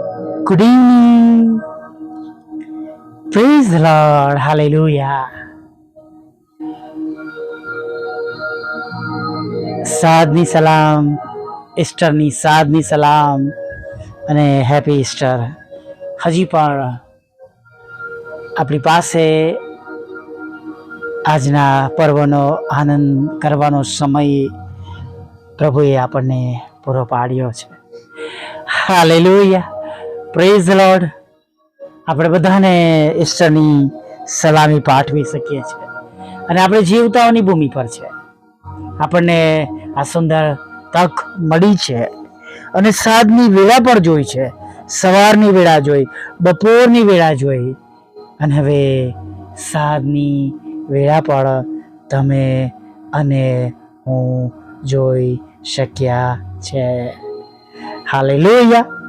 Good evening. Praise the Lord. Hallelujah. સાદની સલામ, ઈસ્ટરની સાદની સલામ અને હેપી ઈસ્ટર હજી પણ આપણી પાસે આજના પર્વનો આનંદ કરવાનો સમય પ્રભુએ આપણને પૂરો પાડ્યો છે હાલેલુયા પ્રેઝ લોર્ડ આપણે બધાને ઈસ્ટરની સલામી પાઠવી શકીએ છીએ. અને આપણે જીવતાઓની ભૂમિ પર છે. આપણને આ સુંદર તક મળી છે. અને સાંજની વેળા પણ જોઈ છે. સવારની વેળા જોઈ, બપોરની વેળા જોઈ. અને હવે સાંજની વેળા પણ તમે અને હું જોઈ શક્યા છે. હાલેલુયા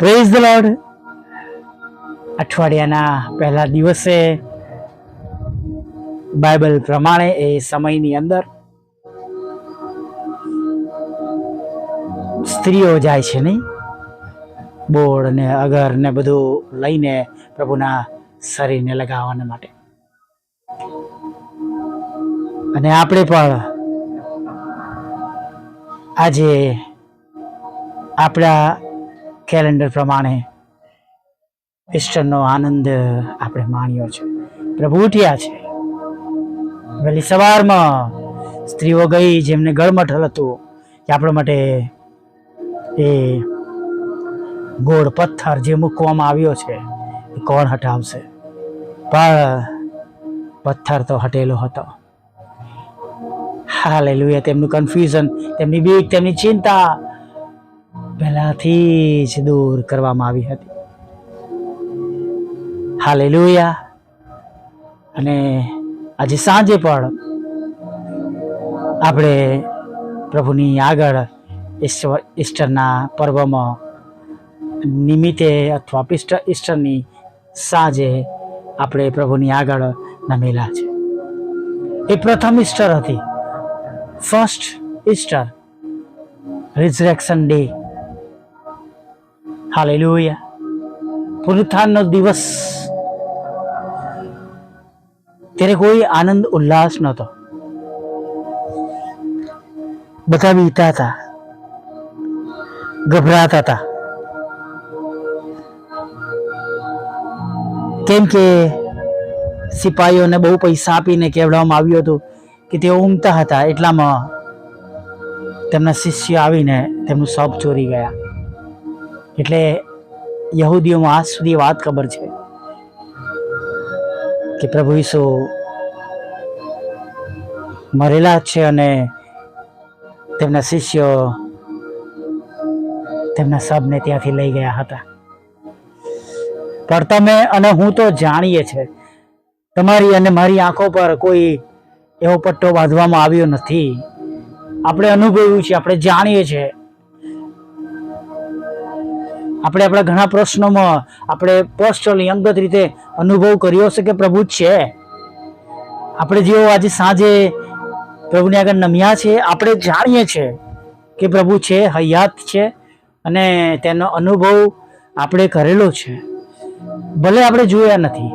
પ્રેઝ ધ લોર્ડ અઠવાડિયાના પહેલા દિવસે બાઇબલ પ્રમાણે એ સમયની અંદર સ્ત્રીઓ જાય છે નહીં? બોળ ને અગર ને બધું લઈને પ્રભુના શરીરને લગાવવાના માટે. અને આપણે પણ આજે આપણા કેલેન્ડર પ્રમાણે ઈસ્ટરનો આનંદ આપણે માણ્યો છે. પ્રભુ ઉઠ્યા છે. વહેલી સવારમાં સ્ત્રીઓ ગઈ જેમને ગળમઠલ હતું કે આપણા માટે એ ગોળ પથ્થર જે મૂકવામાં આવ્યો છે એ કોણ હટાવશે? પણ પથ્થર તો હટેલો હતો. હાલેલુયા, તેમનું કન્ફ્યુઝન તેમની બીક, તેમની ચિંતા પહેલાથી જ દૂર કરવામાં આવી હતી. હાલે હાલેલુયા. અને આજે સાંજે પણ આપણે પ્રભુની આગળ ઈશ્વર ઈસ્ટરના પર્વમાં નિમિત્તે અથવા પિસ્ટ ઈસ્ટરની સાંજે આપણે પ્રભુની આગળ નમેલા છે. એ પ્રથમ ઈસ્ટર હતી. First Easter resurrection day hallelujah પુનરુત્થાનનો દિવસ. ત્યારે કોઈ આનંદ, ઉલ્લાસ નહોતો. બધા બીતા હતા. ગભરાતા હતા. કેમ કે સિપાહીઓને બહુ પૈસા આપીને કહેવામાં આવ્યું હતું કે તેઓ ઊંઘતા હતા. એટલામાં તેમના શિષ્ય આવીને તેમનું શબ ચોરી ગયા. એટલે યહૂદીઓમાં આજ સુધી વાત ખબર છે કે પ્રભુ ઈસુ મરેલા છે અને તેમના શિષ્યો તેમના સબને ત્યાંથી લઈ ગયા હતા. પણ તમે અને હું તો જાણીએ છે તમારી અને મારી આંખો પર કોઈ એવો પટ્ટો બાંધવામાં આવ્યો નથી. આપણે અનુભવ્યું છે, આપણે જાણીએ છીએ આપણે આપણા ઘણા પ્રશ્નોમાં આપણે પર્સનલી અંગત રીતે અનુભવ કર્યો છે કે પ્રભુ છે. આપણે જેઓ આજે સાંજે પ્રભુની આગળ નમ્યા છે, આપણે જાણીએ છીએ કે પ્રભુ છે, હયાત છે અને તેનો અનુભવ આપણે કરેલો છે. ભલે આપણે જોયા નથી.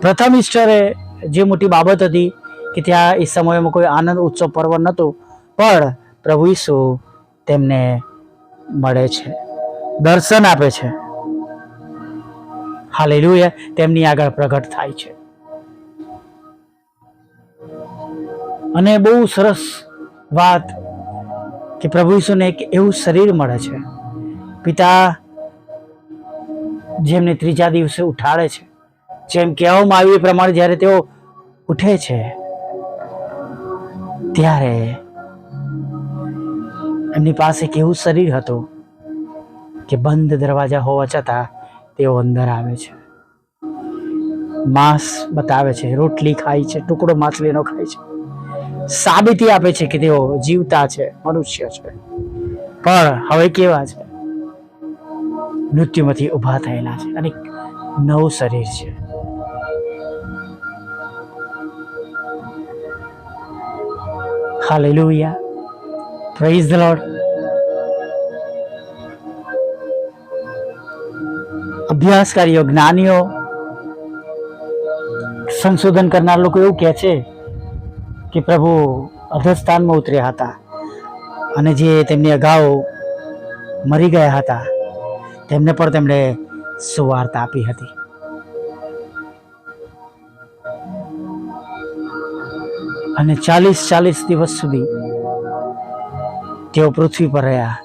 પ્રથમ ઈસ્ટરે જે મોટી બાબત હતી કે ત્યાં એ સમયમાં કોઈ આનંદ ઉત્સવ પર્વ નહોતું પણ પ્રભુ ઈસુ તેમને મળે છે. દર્શન આપે છે. હાલેલુયા. તેમની આગળ પ્રગટ થાય છે. અને બહુ સરસ વાત કે પ્રભુ ઈસુને એક એવું શરીર મળે છે. પિતા જેમને ત્રીજા દિવસે ઉઠાડે છે. જેમ કહેવામાં આવ્યું એ પ્રમાણે જ્યારે તેઓ ઉઠે છે, ત્યારે એમની પાસે કેવું શરીર હતું કે બંધ દરવાજા હોવા છતાં તેઓ અંદર આવે છે. માંસ બતાવે છે, રોટલી ખાય છે, ટુકડો માછલીનો ખાય છે. સાબિતી આપે છે કે તેઓ જીવતા છે, મનુષ્ય છે. પણ હવે કેવા છે? મૃત્યુમાંથી ઊભા થયેલા છે અને નવું શરીર છે. હાલેલુયા. પ્રેઝ ધ લોર્ડ અભ્યાસકારીઓ, જ્ઞાનીઓ, સંશોધન કરનાર લોકો એવું કહે છે કે પ્રભુ અધસ્થાનમાં ઉતર્યા હતા અને જે તેમની અગાઉ મરી ગયા હતા, તેમને પણ તેમણે સુવાર્તા આપી હતી. અને ચાલીસ ચાલીસ દિવસ સુધી તેઓ પૃથ્વી પર રહ્યા.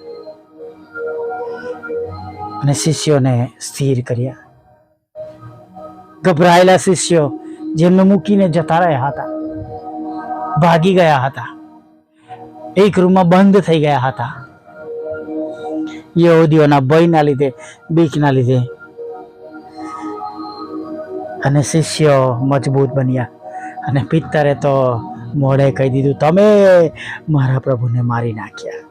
અને શિષ્યોને સ્થિર કર્યા. ગભરાયેલા શિષ્યો જેમને મૂકીને જતા રહ્યા હતા, ભાગી ગયા હતા. એક રૂમમાં બંધ થઈ ગયા હતા. યહૂદીઓના ભયના લીધે, બીકના લીધે અને શિષ્યો મજબૂત બન્યા અને પિત્તરે તો મોઢે કહી દીધું, તમે મારા પ્રભુને મારી નાખ્યા.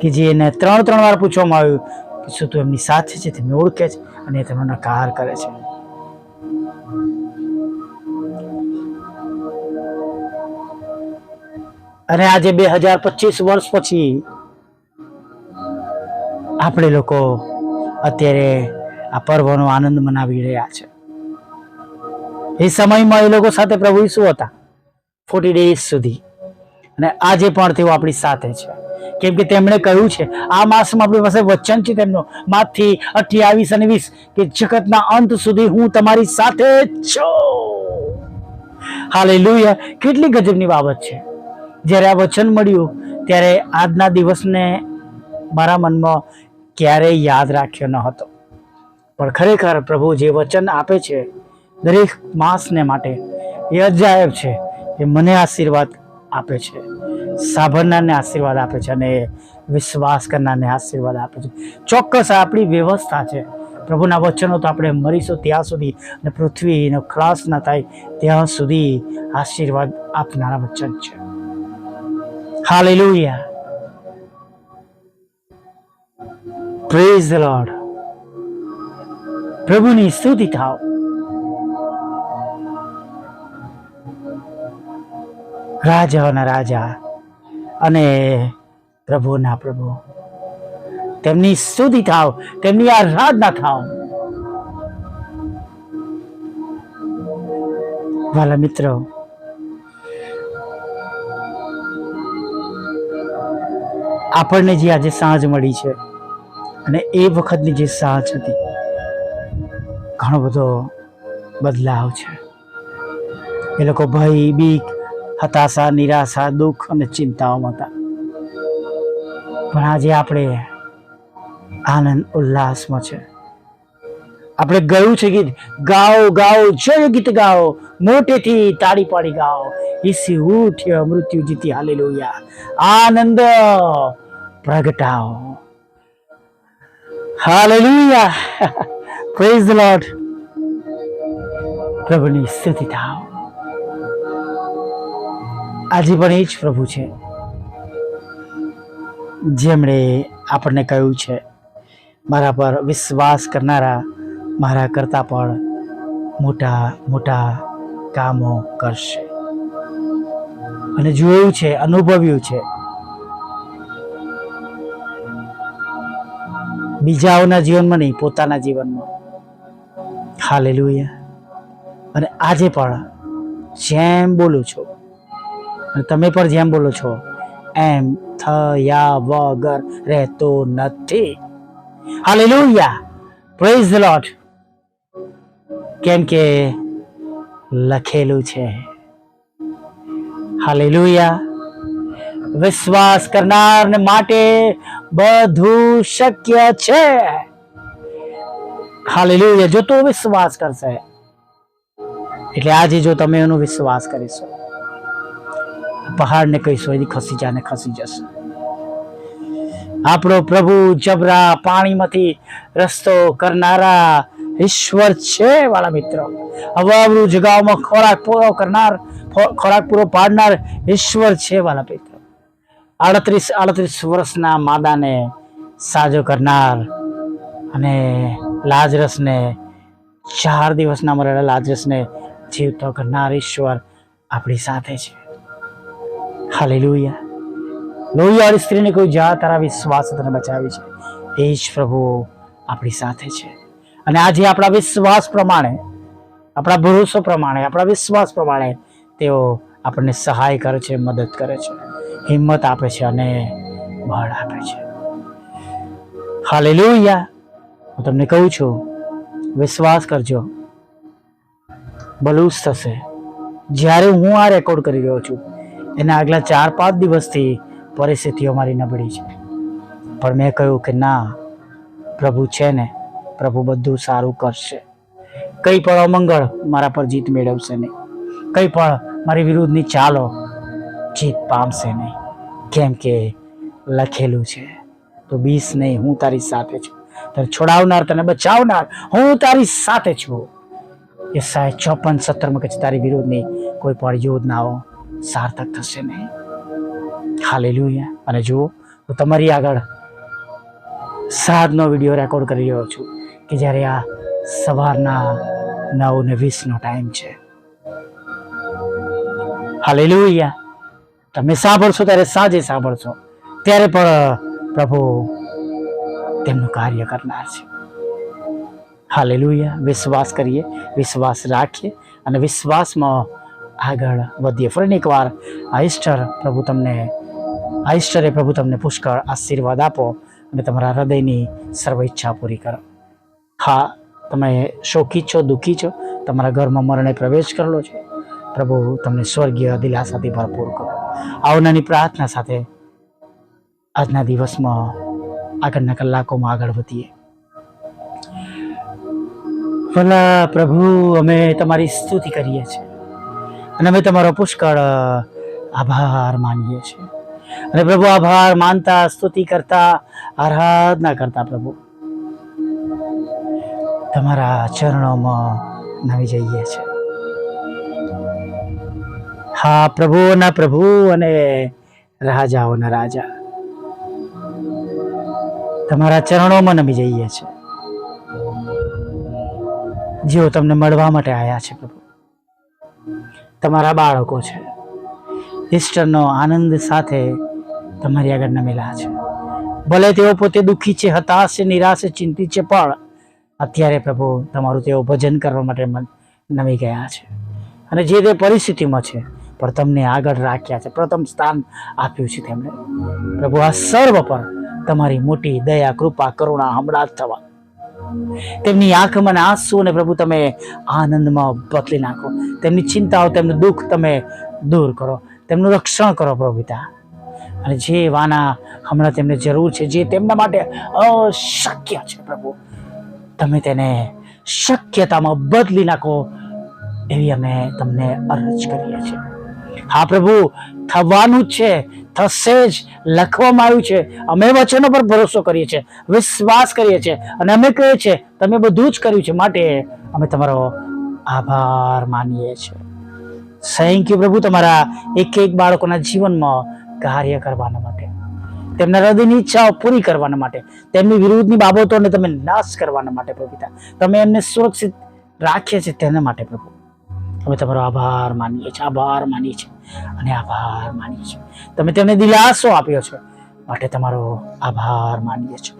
કે જે એને ત્રણ ત્રણ વાર પૂછવામાં આવ્યું શું તું એમની સાથે છે, તેમને ઓળખે છે અને એ તેમનો નકાર કરે છે. અને આજે બે હજાર પચીસ વર્ષ પછી આપણે લોકો અત્યારે આ પર્વનો આનંદ મનાવી રહ્યા છે. એ સમયમાં એ લોકો સાથે પ્રભુ ઈસુ હતા, ફોર્ટી ડેઝ સુધી. અને આજે પણ તેઓ આપણી સાથે છે. કેમ કે તેમણે કહ્યું છે, આ માસમાં આપણી પાસે વચન છે તેમનો. માથી અઠ્યાવીસ અને વીસ કે જગતના અંત સુધી હું તમારી સાથે છું. હાલે કેટલી ગજબની બાબત છે. જ્યારે આ વચન મળ્યું, ત્યારે આજના દિવસને મારા મનમાં ક્યારેય યાદ રાખ્યો ન હતો. પણ ખરેખર પ્રભુ જે વચન આપે છે, દરેક માસને માટે એ અજાયબ છે એ મને આશીર્વાદ આપે છે. સાંભળનારને આશીર્વાદ આપે છે અને વિશ્વાસ કરનારને આશીર્વાદ આપે છે. ચોક્કસ આપણી વ્યવસ્થા છે. પ્રભુના વચનો તો આપણે મરીશું ત્યાં સુધી અને પૃથ્વીનો ખલાસ ના થાય ત્યાં સુધી આશીર્વાદ આપનારા વચન છે. હાલેલુયા. પ્રેઝ લોર્ડ પ્રભુની સ્તુતિ થાવ. રાજાઓના રાજા અને પ્રભુના પ્રભુ. તેમની સ્તુતિ થાવ, તેમની આરાધના થાવ. વાલા મિત્રો, આપણને જે આજે સાંજ મળી છે અને એ વખતની જે સાંજ હતી, ઘણો બધો બદલાવ છે. એ લોકો ભય, બીક હતાશા, નિરાશા, દુઃખ અને ચિંતાઓમાં હતા. પણ આજે આપણે આનંદ, ઉલ્લાસમાં છે. આપણે ગયું છે ગીત. ગાઓ ગાઓ, જય ગીત ગાઓ. મોટેથી તાળી પાડી ગાઓ. ઈસી ઉઠ્યો, મૃત્યુ જીતી, હાલેલુયા. આનંદ પ્રગટાઓ હાલેલુયા. પ્રેઝ ધ લોર્ડ પ્રભુની સ્તુતિ થાઓ. આજે પણ એ જ પ્રભુ છે. જેમણે આપણને કહ્યું છે, મારા પર વિશ્વાસ કરનારા મારા કરતાં પણ મોટા મોટા કામો કરશે. અને જોયું છે, અનુભવ્યું છે, બીજાઓના જીવનમાં નહીં, પોતાના જીવનમાં. હાલેલુયા. અને આજે પણ જેમ બોલું છું તમે પણ જેમ બોલો છો, એમ થયા વગર રહેતો નથી. હાલેલુયા પ્રેઝ ધ લોટ કેમ કે લખેલું છે. હાલેલુયા વિશ્વાસ કરનારને માટે બધું શક્ય છે. હાલેલુયા જો તો વિશ્વાસ કરશે. એટલે આજે જો તમે એનો વિશ્વાસ કરીશો. પહાડને કહીશું એની ખસી જાને ખસી જશે. આપણો પ્રભુ જબરા પાણીમાંથી રસ્તો કરનારા ઈશ્વર છે વાળા મિત્રો. અવાવરું જગાઓમાં ખોરાક પૂરો કરનાર, ખોરાક પૂરો પાડનાર ઈશ્વર છે વાળા મિત્રો. આડત્રીસ આડત્રીસ વર્ષના માદાને સાજો કરનાર અને લાજરસને ચાર દિવસના મરેલા લાજરસને જીવતો કરનાર ઈશ્વર આપણી સાથે છે. હાલેલુયા. લોહિયાળી સ્ત્રીને કોઈ જા તારા વિશ્વાસ તને બચાવી છે. એ જ પ્રભુ આપણી સાથે છે. અને આજે આપણા વિશ્વાસ પ્રમાણે, આપણા ભરોસો પ્રમાણે, આપણા વિશ્વાસ પ્રમાણે તેઓ આપણને સહાય કરે છે, મદદ કરે છે. હિંમત આપે છે અને બળ આપે છે. હાલેલુયા. હું તમને કહું છું, વિશ્વાસ કરજો. ભલું થશે. જ્યારે હું આ રેકોર્ડ કરી રહ્યો છું એના આગલા ચાર, પાંચ દિવસથી પરિસ્થિતિઓ મારી નબળી છે. પણ મેં કહ્યું કે ના, પ્રભુ છે ને, પ્રભુ બધું સારું કરશે. કંઈ પણ અમંગળ મારા પર જીત મેળવશે નહીં. કંઈ પણ મારી વિરુદ્ધની ચાલો જીત પામશે નહીં. કેમ કે લખેલું છે, તો બીસ નહીં, હું તારી સાથે છું. તને છોડાવનાર, તને બચાવનાર, હું તારી સાથે છું. એ સાહેબ ચોપન સત્તરમાં કે તારી વિરુદ્ધની કોઈ પણ યોજનાઓ સાર્થક થશે નહીં. હાલેલુયા. અને જુઓ, હું તમારી આગળ સાંજનો વીડિયો રેકોર્ડ કરી રહ્યો છું કે જ્યારે આ સવારના નવ ને વીસનો ટાઈમ છે. હાલેલુયા. તમે સાંભળશો ત્યારે સાંજે સાંભળશો. ત્યારે પણ પ્રભુ તેમનું કાર્ય કરનાર છે. હાલેલુયા. વિશ્વાસ કરીએ, વિશ્વાસ રાખીએ અને વિશ્વાસમાં આગળ વધીએ. ફરીને એકવાર આ ઈસ્ટર પ્રભુ તમને આ ઈસ્ટરે પ્રભુ તમને પુષ્કળ આશીર્વાદ આપો અને તમારા હૃદયની સર્વ ઈચ્છા પૂરી કરો. હા, તમે શોખી છો, દુઃખી છો? તમારા ઘરમાં મરણે પ્રવેશ કરેલો છે? પ્રભુ, તમને સ્વર્ગીય દિલાસાથી ભરપૂર કરો. આવનાની પ્રાર્થના સાથે આજના દિવસમાં આગળના કલાકોમાં આગળ વધીએ. ભલા પ્રભુ, અમે તમારી સ્તુતિ કરીએ છીએ. અને અમે તમારો પુષ્કળ આભાર માનીએ છીએ. અને પ્રભુ, આભાર માનતા, સ્તુતિ કરતા, આરાધના કરતા પ્રભુ. તમારા ચરણોમાં નવી જઈએ છીએ હા પ્રભુઓના પ્રભુ અને રાજાઓના રાજા. તમારા ચરણોમાં નમી જઈએ છીએ જેઓ તમને મળવા માટે આવ્યા છે, પ્રભુ. તમારા બાળકો છે. ઈસ્ટરનો આનંદ સાથે તમારી આગળ નમેલા છે. ભલે તેઓ પોતે દુઃખી છે, હતાશ છે, નિરાશ છે, ચિંતિત છે, પણ અત્યારે પ્રભુ તમારું તેઓ ભજન કરવા માટે નમી ગયા છે. અને જે તે પરિસ્થિતિમાં છે પણ તમને આગળ રાખ્યા છે, પ્રથમ સ્થાન આપ્યું છે તેમણે. પ્રભુ આ સર્વ પર તમારી મોટી દયા, કૃપા, કરુણા હમણાં જ થવા. તેમની આંખમાં આંસુ અને પ્રભુ તમે આનંદમાં બદલી નાખો. તેમની ચિંતાઓ, તેમનું દુઃખ તમે દૂર કરો. તેમનું રક્ષણ કરો પ્રભુ પિતા. અને જે વાના હમણાં તેમને જરૂર છે, જે તેમના માટે અશક્ય છે પ્રભુ, તમે તેને શક્યતામાં બદલી નાખો એવી અમે તમને અરજ કરીએ છીએ. હા પ્રભુ, થવાનું છે. થશે જ લખવામાં આવ્યું છે. અમે વચનો પર ભરોસો કરીએ છીએ, વિશ્વાસ કરીએ છીએ અને અમે કહીએ છીએ, તમે બધું જ કર્યું છે માટે અમે તમારો આભાર માનીએ છીએ. થેન્ક યુ પ્રભુ તમારા એક એક બાળકોના જીવનમાં કાર્ય કરવાના માટે, તેમના હૃદયની ઈચ્છાઓ પૂરી કરવાના માટે, તેમની વિરુદ્ધની બાબતોને તમે નાશ કરવાના માટે પ્રભુ તમે એમને સુરક્ષિત રાખીએ છીએ તેના માટે પ્રભુ. અમે તમારો આભાર માનીએ છીએ, આભાર માનીએ છીએ અને આભાર માનીએ છીએ. તમે તેમને દિલાસો આપ્યો છે માટે તમારો આભાર માનીએ છીએ.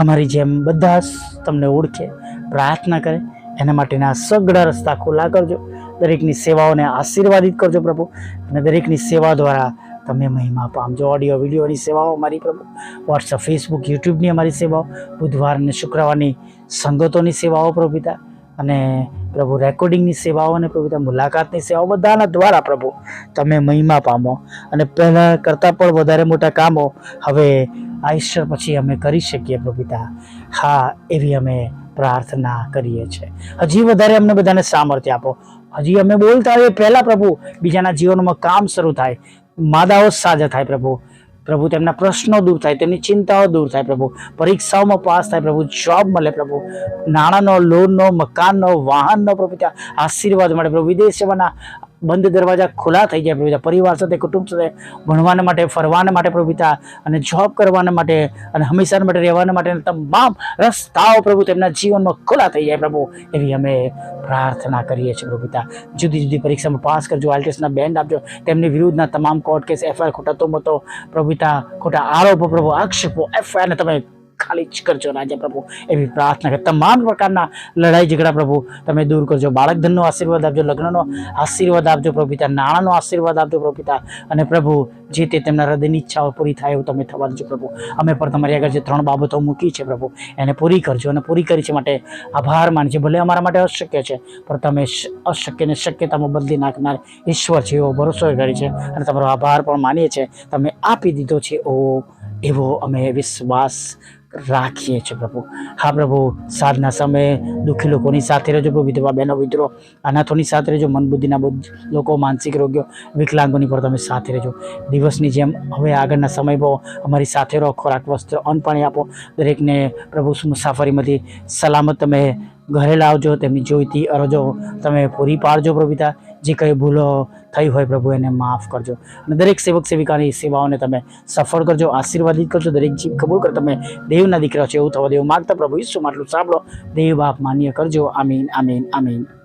અમારી જેમ બધા તમને ઓળખે, પ્રાર્થના કરે, એના માટેના સગડા રસ્તા ખુલ્લા કરજો. દરેકની સેવાઓને આશીર્વાદિત કરજો પ્રભુ અને દરેકની સેવા દ્વારા તમે મહિમા પામજો. ઓડિયો, વિડીયોની સેવાઓ અમારી પ્રભુ. વોટ્સઅપ ફેસબુક યુટ્યુબની અમારી સેવાઓ. બુધવાર અને શુક્રવારની સંગતોની સેવાઓ પ્રભુ અને પ્રભુ રેકોર્ડિંગની સેવાઓ અને પ્રભુ મુલાકાતની સેવાઓ બધાના દ્વારા પ્રભુ, તમે મહિમા પામો. અને પહેલાં કરતાં પણ વધારે મોટા કામો હવે આ ઈશ્વર પછી અમે કરી શકીએ પ્રભુતા હા, એવી અમે પ્રાર્થના કરીએ છીએ. હજી વધારે અમને બધાને સામર્થ્ય આપો. હજી અમે બોલતા હોઈએ પહેલાં પ્રભુ, બીજાના જીવનમાં કામ શરૂ થાય. માદાઓ સાજા થાય પ્રભુ. પ્રભુ, તેમના પ્રશ્નો દૂર થાય, તેમની ચિંતાઓ દૂર થાય પ્રભુ. પરીક્ષાઓમાં પાસ થાય પ્રભુ જોબ મળે પ્રભુ. નાણાંનો લોનનો મકાનનો, વાહનનો પ્રભુ ત્યાં આશીર્વાદ મળે પ્રભુ. વિદેશ જવાના બંધ દરવાજા ખુલ્લા થઈ જાય પ્રભુતા પરિવાર સાથે, કુટુંબ સાથે ભણવાના માટે, ફરવાના માટે પ્રભુતા અને જોબ કરવાના માટે, અને હંમેશા માટે રહેવાના માટે તમામ રસ્તાઓ પ્રભુ તેમના જીવનમાં ખુલ્લા થઈ જાય પ્રભુ. એવી અમે પ્રાર્થના કરીએ છીએ પ્રભુતા જુદી જુદી પરીક્ષામાં પાસ કરજો આલ્ટેસના બેન્ડ આપજો. તેમની વિરુદ્ધના તમામ કોર્ટ કેસ એફઆઈઆર ખોટા તો મતો પ્રભુતા ખોટા આરોપો પ્રભુ, આક્ષેપો એફઆઈઆરને તમે ખાલી જ કરજો રાજા પ્રભુ. એવી પ્રાર્થના કે તમામ પ્રકારના લડાઈ ઝઘડા પ્રભુ તમે દૂર કરજો. બાળક ધનનો આશીર્વાદ આપજો, લગ્નનો આશીર્વાદ આપજો પ્રભુ પિતા, નાણાંનો આશીર્વાદ આપજો પ્રભુ પિતા. અને પ્રભુ, જે તે તેમના હૃદયની ઈચ્છાઓ પૂરી થાય એવું તમે થવા દેજો પ્રભુ. અમે પણ તમારી આગળ જે ત્રણ બાબતો મૂકી છે પ્રભુ, એને પૂરી કરજો અને પૂરી કરી છે માટે આભાર માનજો ભલે અમારા માટે અશક્ય છે, પણ તમે અશક્યને શક્યતામાં બદલી નાખનાર ઈશ્વર છે એવો ભરોસો કરી છે. અને તમારો આભાર પણ માનીએ છીએ. તમે આપી દીધો છે એવો એવો અમે વિશ્વાસ રાખીએ છીએ પ્રભુ. હા પ્રભુ સાંજના સમયે દુઃખી લોકોની સાથે રહેજો પ્રભુ. વિધવા બહેનો, મિત્રો, અનાથોની સાથે રહેજો. મન બુદ્ધિના લોકો, માનસિક રોગ્યો વિકલાંગોની પણ તમે સાથે રહેજો. દિવસની જેમ હવે આગળના સમય સમયમાં અમારી સાથે રહો. ખોરાક, વસ્ત્ર, અન્ન પાણી આપો. દરેકને પ્રભુ મુસાફરીમાંથી સલામત તમે ઘરે લાવજો. તેમની જોઈતી અરજો તમે પૂરી પાડજો પ્રભુતા જે કંઈ ભૂલો થઈ હોય પ્રભુ, એને માફ કરજો. અને દરેક સેવક, સેવિકાની સેવાઓને તમે સફળ કરજો, આશીર્વાદિત કરજો. દરેક જીવ કબૂલ કર, તમે દેવના દીકરા છો એવું થવા દેવું માગતા પ્રભુ ઈશ્વર માટલું સાંભળો. દેવ બાપ માન્ય કરજો. આમીન આમીન આમીન.